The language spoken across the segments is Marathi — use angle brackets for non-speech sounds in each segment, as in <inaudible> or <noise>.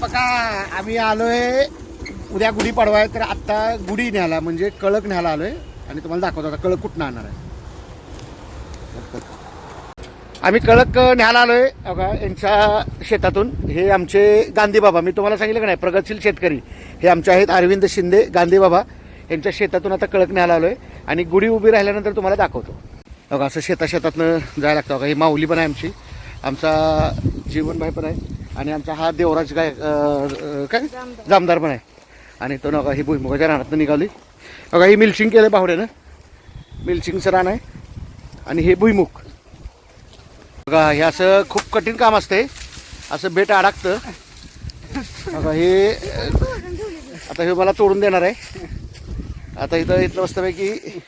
बघा आम्ही आलोय उद्या गुढी पाडवा आहे तर आत्ता गुढी न्यायला म्हणजे कळक न्यायला आलोय. आणि तुम्हाला दाखवतो आता कळक कुठं आणणार आहे. आम्ही कळक न्यायला आलोय बघा यांच्या शेतातून. हे आमचे गांधी बाबा. मी तुम्हाला सांगितलं का नाही प्रगतशील शेतकरी. हे आमचे आहेत अरविंद शिंदे गांधी बाबा. यांच्या शेतातून आता कळक न्यायला आलोय. आणि गुढी उभी राहिल्यानंतर तुम्हाला दाखवतो. बघा असं शेता शेतातनं जायला लागतं. बघा ही माऊली पण आहे आमची. आमचा जीवनभाई पण आहे. आणि आमचा हा देवराज गाय काय? जामदार पण आहे. आणि तो नका ही भुईमुगाच्या रानातनं निघाली. बघा ही मिल्चिंग केलं बावड्यानं मिल्चिंगचं रान आहे. आणि हे भुईमुग. बघा हे असं खूप कठीण काम असते असं बेट अडकतं. बघा हे आता हे मला तोडून देणार आहे. आता इथं इथलं मस्तपैकी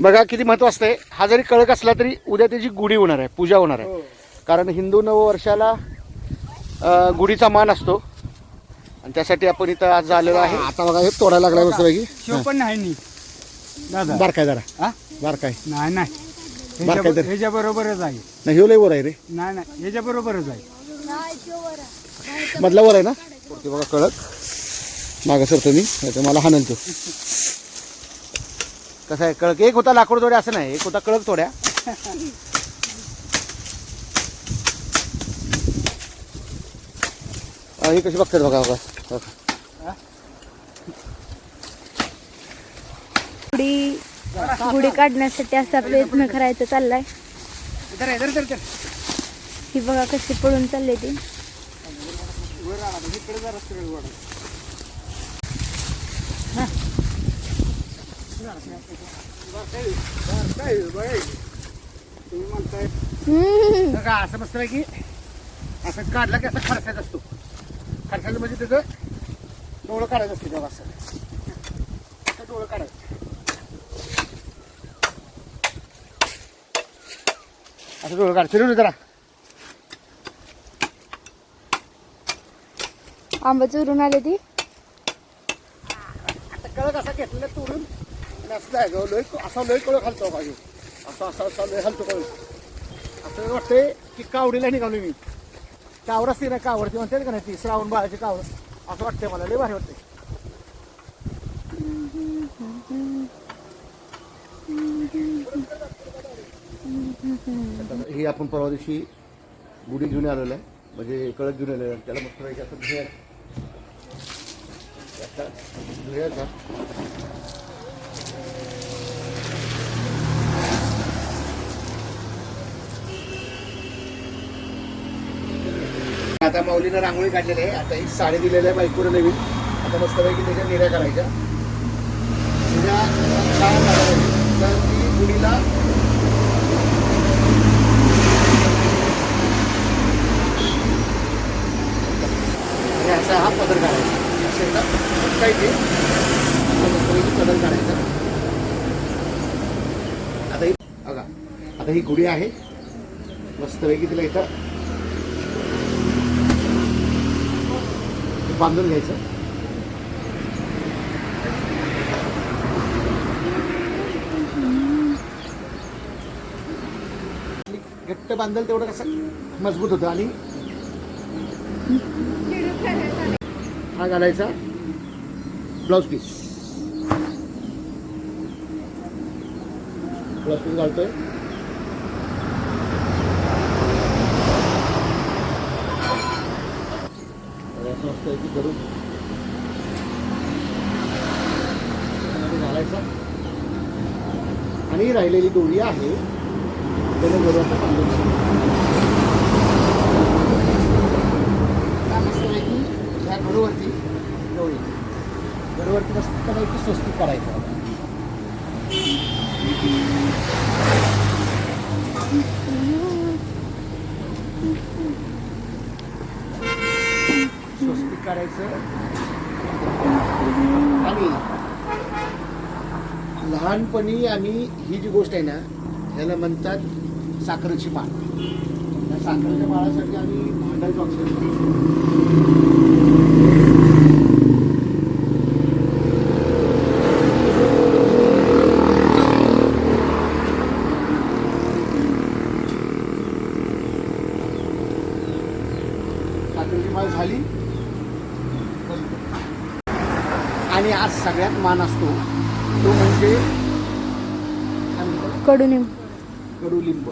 बघा किती महत्त्व असतंय. हा जरी कळक असला तरी उद्या त्याची गुढी होणार आहे पूजा होणार आहे. कारण हिंदू नववर्षाला गुढीचा मान असतो. आणि त्यासाठी आपण इथं आज आलेलो आहे. आता बघा हे तोडायला लागलाय मस्तपैकी शिव पण नाही नी. दादा. बारकाय जरा. हा? बारकाय नाही नाही. तर? ह्याच्या बरोबरच आहे. नाही ह्यो लय वर आहे रे. नाही नाही. ह्याच्या बरोबरच आहे. मधला वर आहे ना? वरती बघा कळक. मागं सरतो मी. मला हाणल तो. कसं आहे? कळक एक होता लाकूड तोड्या असं नाही. एक होता कळक तोड्या <laughs> हे कशी बघतात बघा बघा. गुढी गुढी काढण्यासाठी असा प्रयत्न करायचा चाललाय. ही बघा कशी पळून चालले ती. असं मस्त की असं काढलं की असं खडसायचं असतो. खडसायचं म्हणजे त्याचं डोळं काढायचं असतं तेव्हा असं. डोळं काढायचं. असं डोळं काढ. फिरून जरा. आंबा चोरून आले ती? आता कळत असा घेतलेला तोडून आणि असं जायचं लोय असा लोय कळ खालतो पाहिजे असं असं असं लोय खालतो कळ असं वाटतंय की कावडीला निघालो मी. कावर असते ना कावरती म्हणते का नाही ती? श्रावण बाळाची कावर. असं वाटतंय मला लय भारी वाटतंय. ही आपण परवा दिवशी गुढी घेऊन आलेलं आहे. म्हणजे कळत घेऊन आलेलं आहे. त्याला मस्त पैकी असं धुया आता धुयाचा आता माऊलीनं रांगोळी काढलेली आहे. आता ही साडी दिलेली आहे बायकोनं नवीन आता मस्तपैकी त्याच्या निर्या करायच्या. निर्या छान तर ती मुलीला असा हा पदर काढायचा. असे काय ते मस्तपैकी पदर काढायचा. आता ही बघा. आता ही गुढी आहे. मस्तपैकी तिला इथं बांधून घ्यायचं. घट्ट बांधल तेवढं कसं मजबूत होतं. आणि हा घालायचा ब्लाऊज पीस. ब्लाऊज पीस घालतोय. करून त्यामध्ये घालायचा. आणि राहिलेली दोरी आहे. त्याला बरोबर बांधून त्या मस्तपैकी ह्या घरोवरती दोरी घरोवरती मस्तपैकी स्वस्तिक काढायचं स्वस्तिक काढायचं आणि लहानपणी आम्ही ही जी गोष्ट आहे ना ह्याला म्हणतात साखरेची माळ. त्या साखरेच्या माळासाठी आम्ही भांडायचो अक्षरशः साखरेची माळ झाली आणि आज सगळ्यात मान असतो तो म्हणजे? कडूनिंब कडुलिंब.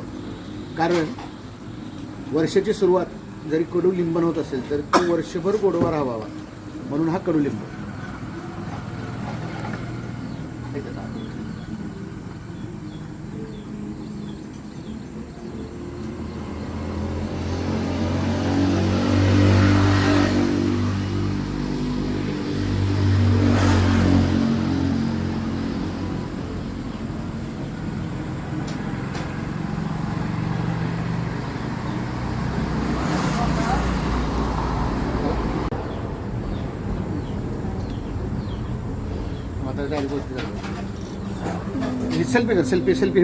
कारण वर्षाची सुरुवात जरी कडुलिंबन होत असेल तर तो वर्षभर गोडवा राहावा. म्हणून हा कडुलिंब. आता काय गोष्टी झाल्या. सेल्फी कर सेल्फी सेल्फी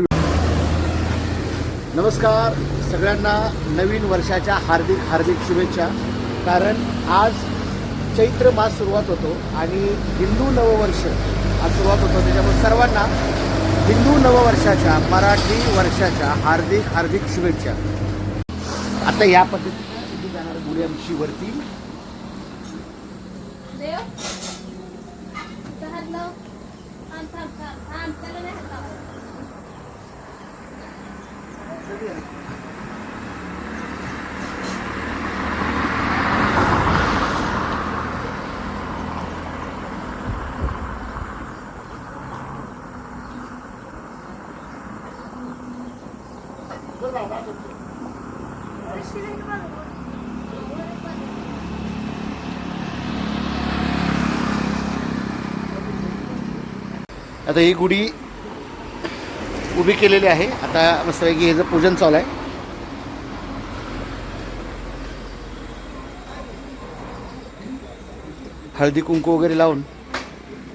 नमस्कार सगळ्यांना नवीन वर्षाच्या हार्दिक हार्दिक शुभेच्छा. कारण आज चैत्र मास सुरुवात होतो आणि हिंदू नववर्ष आज सुरुवात होतो. त्याच्यामुळे सर्वांना हिंदू नववर्षाच्या मराठी वर्षाच्या हार्दिक हार्दिक शुभेच्छा. आता या पद्धतीने जाणार गुढी आमची वरती Thank you. आता ही गुढी उभी केलेली आहे. आता मस्तपैकी ह्याचं पूजन चालू आहे. हळदी कुंकू वगैरे लावून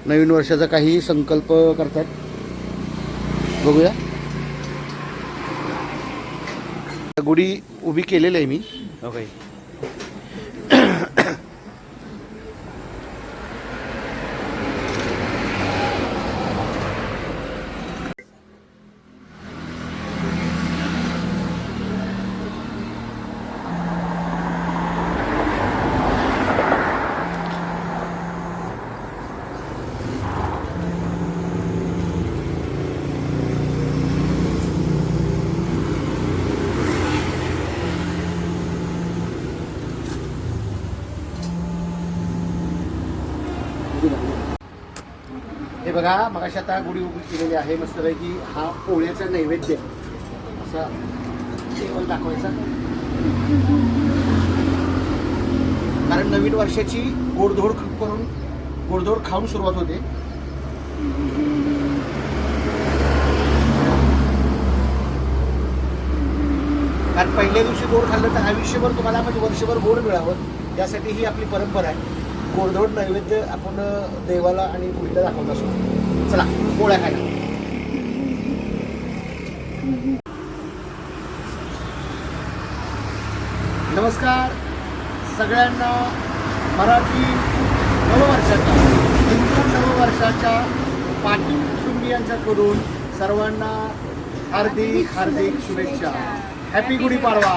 नवीन वर्षाचा काही संकल्प करतात. बघूया. गुढी उभी केलेली आहे मी. ओके बघा बघा मगाशी आता गुढी उभी केलेली आहे मस्तपैकी हा पोळ्याचा नैवेद्य असा टेबल दाखवायचा. कारण नवीन वर्षाची गोडधोड करून गोडधोड खाऊन सुरुवात होते. कारण पहिल्या दिवशी गोड खाल्लं तर आयुष्यभर तुम्हाला म्हणजे वर्षभर गोड मिळावं. यासाठी ही आपली परंपरा आहे. गोडधोड नैवेद्य आपण देवाला आणि गुढीला दाखवत असतो. चला पोळ्या खायला. नमस्कार. सगळ्यांना मराठी नववर्षाच्या हिंदू नववर्षाच्या पाटील कुटुंबियांच्याकडून सर्वांना हार्दिक हार्दिक शुभेच्छा. हॅपी गुढीपाडवा.